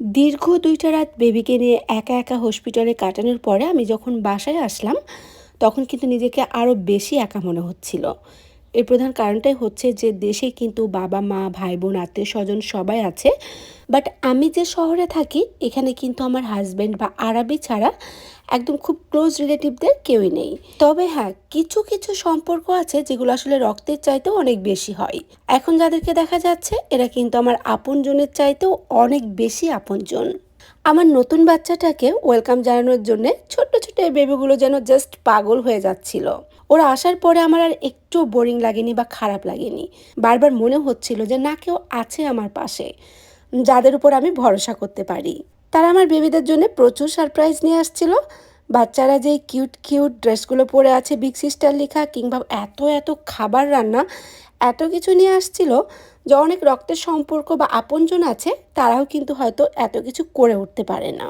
দীর্ঘ দুইটা রাত বেবিকে নিয়ে একা একা হসপিটালে কাটানোর পরে আমি যখন বাসায় আসলাম, তখন কিন্তু নিজেকে আরও বেশি একা মনে হচ্ছিল। এর প্রধান কারণটাই হচ্ছে যে দেশে কিন্তু বাবা, মা, ভাই, বোন আত্মীয় স্বজন সবাই আছে। বাট আমি যে শহরে থাকি, এখানে কিন্তু আমার হাজব্যান্ড বা আরবি ছাড়া একদম খুব ক্লোজ রিলেটিভদের কেউই নেই। তবে হ্যাঁ কিছু কিছু সম্পর্ক আছে যেগুলো আসলে রক্তের চাইতেও অনেক বেশি হয়। এখন যাদেরকে দেখা যাচ্ছে, এরা কিন্তু আমার আপনজনের চাইতেও অনেক বেশি আপনজন। আমার নতুন বাচ্চাটাকে ওয়েলকাম জানানোর জন্য ছোট্ট ছোট্ট এই বেবিগুলো যেন জাস্ট পাগল হয়ে যাচ্ছিল। ওরা আসার পরে আমার আর একটু বোরিং লাগেনি বা খারাপ লাগেনি। বারবার মনে হচ্ছিল যে না, কেউ আছে আমার পাশে। যাদের উপর আমি ভরসা করতে পারি। তারা আমার বেবিদের জন্য প্রচুর সারপ্রাইজ নিয়ে আসছিল। বাচ্চারা যে কিউট কিউট ড্রেসগুলো পরে আছে বিগ সিস্টার লেখা কিংবা এত এত খাবার রান্না, এত কিছু নিয়ে আসছিল যে অনেক রক্তের সম্পর্ক বা আপনজন আছে, তারাও কিন্তু হয়তো এত কিছু করে উঠতে পারে না।